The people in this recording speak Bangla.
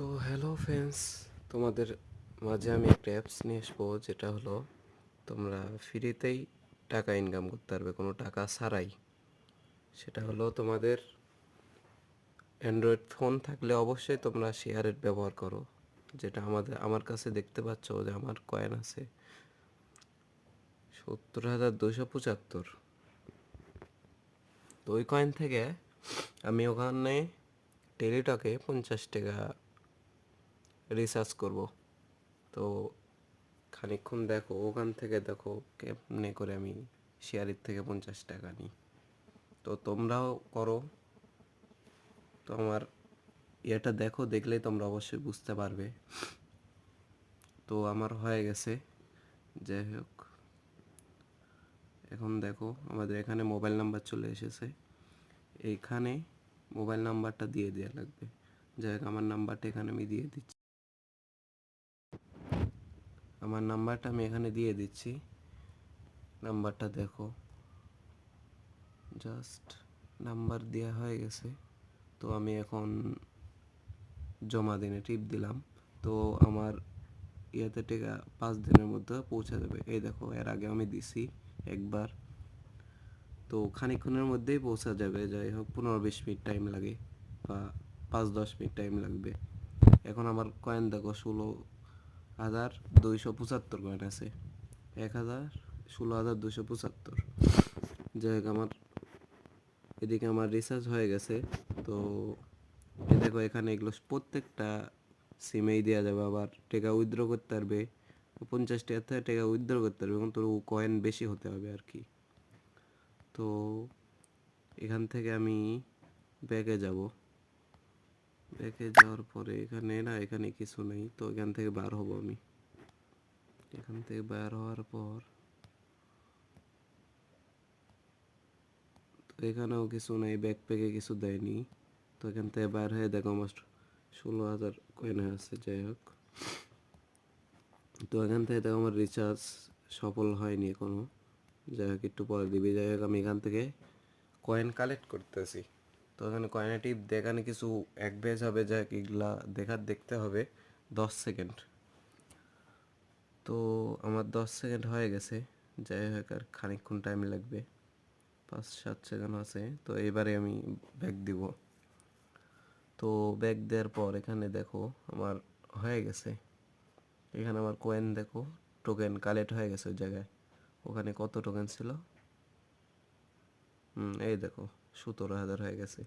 তো হ্যালো ফ্রেন্ডস তোমাদের মাঝে আমি একটা অ্যাপস নিয়ে আসব, যেটা হলো তোমরা ফ্রিতেই টাকা ইনকাম করতে পারবে, কোনো টাকা ছাড়াই। সেটা হলো তোমাদের অ্যান্ড্রয়েড ফোন থাকলে অবশ্যই তোমরা শেয়ারের ব্যবহার করো, যেটা আমাদের, আমার কাছে দেখতে পাচ্ছ যে আমার কয়েন আছে সত্তর হাজার দুশো পঁচাত্তর। তো ওই কয়েন থেকে আমি ওখানে টেলিটকে পঞ্চাশ টাকা রিসার্চ করব। তো খানিকক্ষণ দেখো, ওখান থেকে দেখো কেমনে করে আমি শেয়ারের থেকে পঞ্চাশ টাকা নিই। তো তোমরাও করো। তো আমার ইয়েটা দেখো, দেখলেই তোমরা অবশ্যই বুঝতে পারবে। তো আমার হয়ে গেছে। যাই হোক। এখন দেখো, আমাদের এখানে মোবাইল নাম্বার চলে এসেছে। এইখানে মোবাইল নাম্বারটা দিয়ে দেওয়া লাগবে। যাই হোক, আমার নাম্বারটা এখানে আমি দিয়ে দিচ্ছি। আমার নাম্বারটা আমি এখানে দিয়ে দিচ্ছি। নাম্বারটা দেখো। জাস্ট নাম্বার দেওয়া হয়ে গেছে। তো আমি এখন জমা দিনে টিপ দিলাম। তো আমার ইয়েতে টেকা পাঁচ দিনের মধ্যে পৌঁছে যাবে। এই দেখো, এর আগে আমি দিছি একবার। তো খানিকক্ষণের মধ্যেই পৌঁছা যাবে। যাই হোক, পনেরো বিশ মিনিট টাইম লাগে বা পাঁচ দশ মিনিট টাইম লাগবে। এখন আমার কয়েন দেখো, ষোলো হাজার দুইশো পঁচাত্তর কয়েন আছে। এক হাজার ষোলো হাজার দুশো পঁচাত্তর। যাই হোক, আমার এদিকে আমার রিচার্জ হয়ে গেছে। তো দেখো, এখানে এগুলো প্রত্যেকটা সিমেই দেওয়া যাবে। আবার টাকা উইথড্র করতে পারবে। পঞ্চাশ টাকা থেকে টাকা উইথড্র করতে পারবে। এবং তোর কয়েন বেশি হতে হবে আর কি। তো এখান থেকে আমি ব্যাগে যাব। ব্যাগে যাওয়ার পরে এখানে না, এখানে কিছু নেই। তো এখান থেকে বার হব আমি। এখান থেকে বার হওয়ার পর তো এখানেও কিছু নেই ব্যাকপ্যাকে কিছু দেয়নি। তো এখান থেকে বার হয়ে দেখো আমার ষোলো হাজার কয়েন আছে, যাই হোক। তো এখান থেকে দেখো আমার রিচার্জ সফল হয়নি এখনও। যাই হোক, একটু পরে দিবি। যাই হোক, আমি এখান থেকে কয়েন কালেক্ট করতেছি। তো এখানে কয়েনে টিপ দেখানে কিছু এক বেজ হবে, যা এগুলা দেখার দেখতে হবে। দশ সেকেন্ড তো আমার দশ সেকেন্ড হয়ে গেছে। যাই হোক, আর খানিকক্ষণ টাইম লাগবে। পাঁচ, সাত সেকেন্ড আছে। তো এবারে আমি ব্যাগ দিব। তো ব্যাগ দেওয়ার পর এখানে দেখো, আমার হয়ে গেছে। এখানে আমার কয়েন দেখো টোকেন কালেক্ট হয়ে গেছে ওই জায়গায়। ওখানে কত টোকেন ছিল? হুম, এই দেখো। সতেরো হাজার হয়ে গেছে।